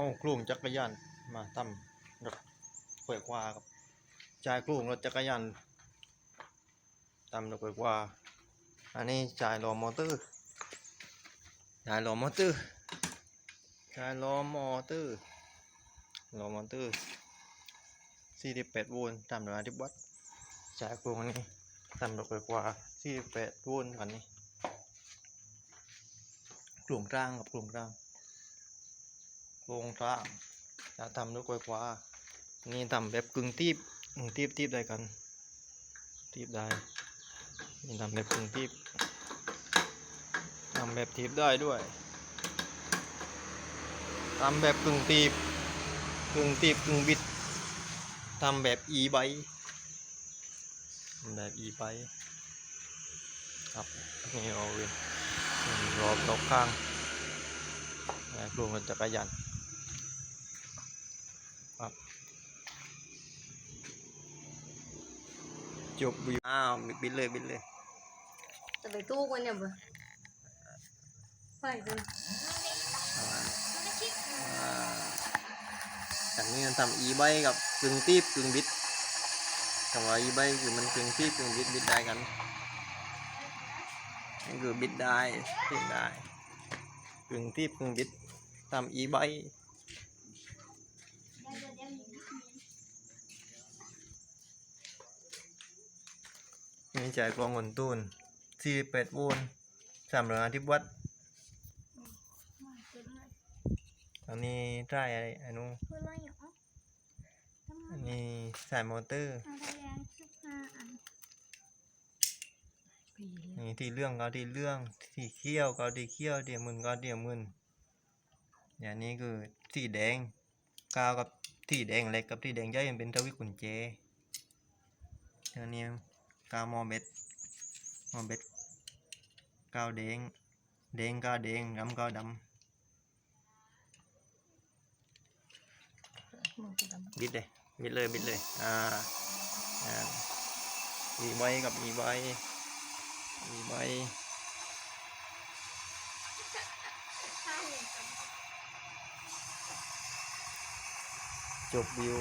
เอากลุ่มจักรยานมาทำรถเปิดกว่าครับจ่ายกลุ่มรถจักรยานทำรถเปิดกว่า อันนี้จ่ายล้อมอเตอร์จ่ายล้อมอเตอร์จ่ายล้อมอเตอร์ล้อมอเตอร์48โวลต์ตามโดยอาทิตย์วัดจ่ายกลุ่มอันนี้ทำรถเปิดกว่า48โวลต์กันนี้กลุ่มกลางกับกลุ่มกลาง โครงกลางจะทำด้วยกล้วยกว่านี่ทำแบบกึ่งตีบกึ่งตีบตีบได้กันตีบได้นี่ทำแบบกึ่งตีบทำแบบตีบได้ด้วยทำแบบกึ่งตีบกึ่งตีบกึ่งบิดทำแบบอีไบแบบอีไบครับนี่เอาเว้ยรอบตกข้างนะกลุ่มรถจักรยาน ครับจบวิวอ้าวบิดเลยบิดเลยจะไปตู้กันเนี่ยบ่ไปกันอ่าอ่าจากนี้มันทำอีไบกับกึ่งตีบกึ่งบิดคำว่าอีไบคือมันกึ่งตีบกึ่งบิดบิดได้กันนี่คือบิดได้ตีบได้กึ่งตีบกึ่งบิดทำอีไบ มีจ่ายกองเงินตูนสี่แปดโวลต์สามร้อยที่วัดอันนี้ใต้อะไรอันนู้นเพื่ออะไรเหรออันนี้สายมอเตอร์นี่ที่เรื่องก็ที่เรื่องที่เขี้ยวก็ที่เขี้ยวเดียวมึนก็เดียวมึนอย่างนี้คือสีแดงกาวกับที่แดงเล็กกับที่แดงใหญ่มันเป็นทวิกุญแจอันนี้ กาวมอเบ็ดมอเบ็ดกาวแดงแดงกาวแดงดำกาวดำบิดเลยบิดเลยบิดเลยอ่าอ่ามีใบกับมีใบมีใบจบวิว